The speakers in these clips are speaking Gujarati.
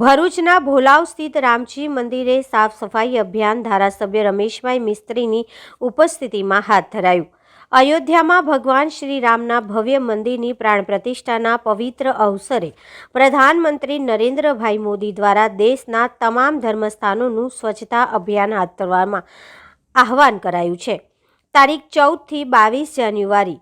ભરૂચના ભોલાવ સ્થિત રામજી મંદિરે સાફ સફાઈ અભિયાન ધારાસભ્ય રમેશભાઈ મિસ્ત્રીની ઉપસ્થિતિમાં હાથ ધરાયું. અયોધ્યામાં ભગવાન શ્રી રામના ભવ્ય મંદિરની પ્રાણ પ્રતિષ્ઠાના પવિત્ર અવસરે પ્રધાનમંત્રી નરેન્દ્રભાઈ મોદી દ્વારા દેશના તમામ ધર્મસ્થાનોનું સ્વચ્છતા અભિયાન હાથ ધરવામાં આહવાન કરાયું છે. તારીખ ચૌદથી બાવીસ જાન્યુઆરી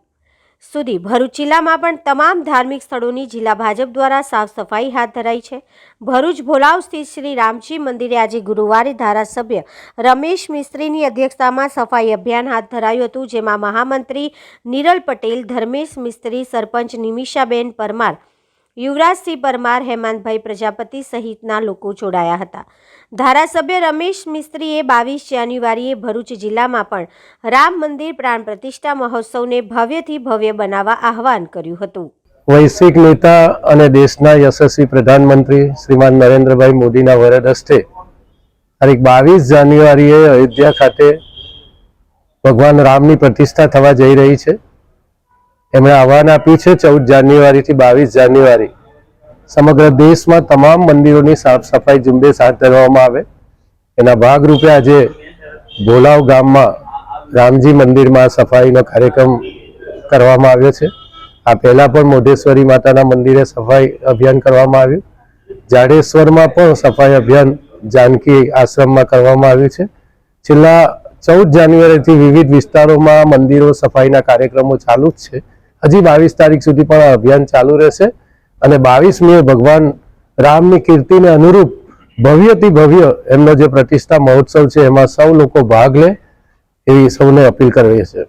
સુધી ભરૂચ જિલ્લામાં પણ તમામ ધાર્મિક સ્થળોની જિલ્લા ભાજપ દ્વારા સાફ સફાઈ હાથ ધરાઈ છે. ભરૂચ ભોલાવ સ્થિત શ્રી રામજી મંદિરે આજે ગુરુવારે ધારાસભ્ય રમેશ મિસ્ત્રીની અધ્યક્ષતામાં સફાઈ અભિયાન હાથ ધરાયું હતું, જેમાં મહામંત્રી નિરલ પટેલ, ધર્મેશ મિસ્ત્રી, સરપંચ નિમિષાબેન પરમાર યુવરાજસિંહ પરમાર, હેમંતભાઈ પ્રજાપતિ સહિતના લોકો જોડાયા હતા. ધારાસભ્ય રમેશ મિસ્ત્રીએ બાવીસ જાન્યુઆરીએ ભરૂચ જિલ્લામાં પણ રામ મંદિર પ્રાણ પ્રતિષ્ઠા મહોત્સવને ભવ્યથી ભવ્ય બનાવવા આહવાન કર્યું હતું. વૈશ્વિક નેતા અને દેશના યશસ્વી પ્રધાનમંત્રી શ્રીમાન નરેન્દ્રભાઈ મોદીના વરદ હસ્તે તારીખ બાવીસ જાન્યુઆરીએ અયોધ્યા ખાતે ભગવાન રામની પ્રતિષ્ઠા થવા જઈ રહી છે. એમણે આહવાન આપ્યું છે ચૌદ જાન્યુઆરીથી બાવીસ જાન્યુઆરી. સમગ્ર દેશમાં તમામ મંદિરોની સાફ સફાઈ ઝુંબેશ હાથ ધરવામાં આવે. એના ભાગરૂપે આજે ભોલાવ ગામમાં રામજી મંદિરમાં સફાઈનો કાર્યક્રમ કરવામાં આવ્યો છે. આ પહેલા પણ મોઢેશ્વરી માતાના મંદિરે સફાઈ અભિયાન કરવામાં આવ્યું. જાડેશ્વરમાં પણ સફાઈ અભિયાન જાનકી આશ્રમમાં કરવામાં આવ્યું છે. છેલ્લા ચૌદ જાન્યુઆરીથી વિવિધ વિસ્તારોમાં મંદિરો સફાઈના કાર્યક્રમો ચાલુ જ છે. હજી બાવીસ તારીખ સુધી પણ આ અભિયાન ચાલુ રહેશે અને બાવીસમીએ ભગવાન રામની કીર્તિને અનુરૂપ ભવ્યથી ભવ્ય એમનો જે પ્રતિષ્ઠા મહોત્સવ છે, એમાં સૌ લોકો ભાગ લે એવી સૌને અપીલ કરવી છે.